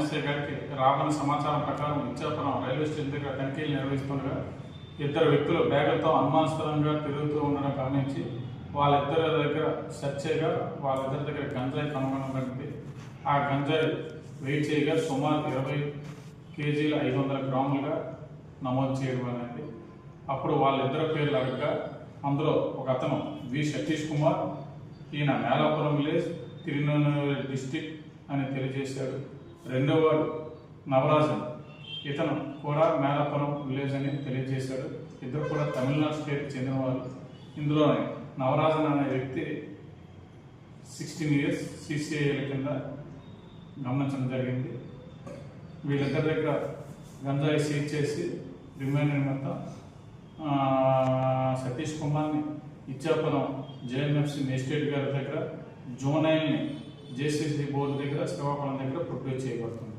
SI గారికి రాబడిన సమాచారం ప్రకారం ఇచ్చాపురం రైల్వే స్టేషన్ దగ్గర తనిఖీలు నిర్వహిస్తుండగా ఇద్దరు వ్యక్తులు బ్యాగులతో అనుమానాస్పదంగా తిరుగుతూ ఉండడం గమనించి వాళ్ళిద్దరి దగ్గర సెర్చ్ చేయగా వాళ్ళిద్దరి దగ్గర గంజాయి కనుగొనబడింది ఆ గంజాయి వెయిట్ చేయగా సుమారు ఇరవై కేజీల ఐదు వందల గ్రాములుగా నమోదు చేయడం అనేది. అప్పుడు వాళ్ళిద్దరి పేర్లు అడగగా అందులో ఒక అతను వి సతీష్ కుమార్ ఈయన మేలాపురం విలేజ్ తిరునూరు డిస్టిక్ అని తెలియజేశాడు. రెండో వాడు నవరాజన్ ఇతను కూడా మేలాపురం విలేజ్ అని తెలియజేశాడు. ఇద్దరు కూడా తమిళనాడు స్టేట్కి చెందినవారు. ఇందులో నవరాజన్ అనే వ్యక్తి సిక్స్టీన్ ఇయర్స్ సిసిఐల కింద గమనించడం జరిగింది. వీళ్ళిద్దరి దగ్గర గంజాయి సీజ్ చేసి రిమైండర్ మొత్తం సతీష్ కుమార్ని ఇచ్చాపురం జేఎంఎఫ్సి మేస్టేట్ గారి దగ్గర జోనైల్ని జేసీసీ బోర్డు దగ్గర శ్రీకాకుళం దగ్గర ప్రొడ్యూస్ చేయబడుతుంది.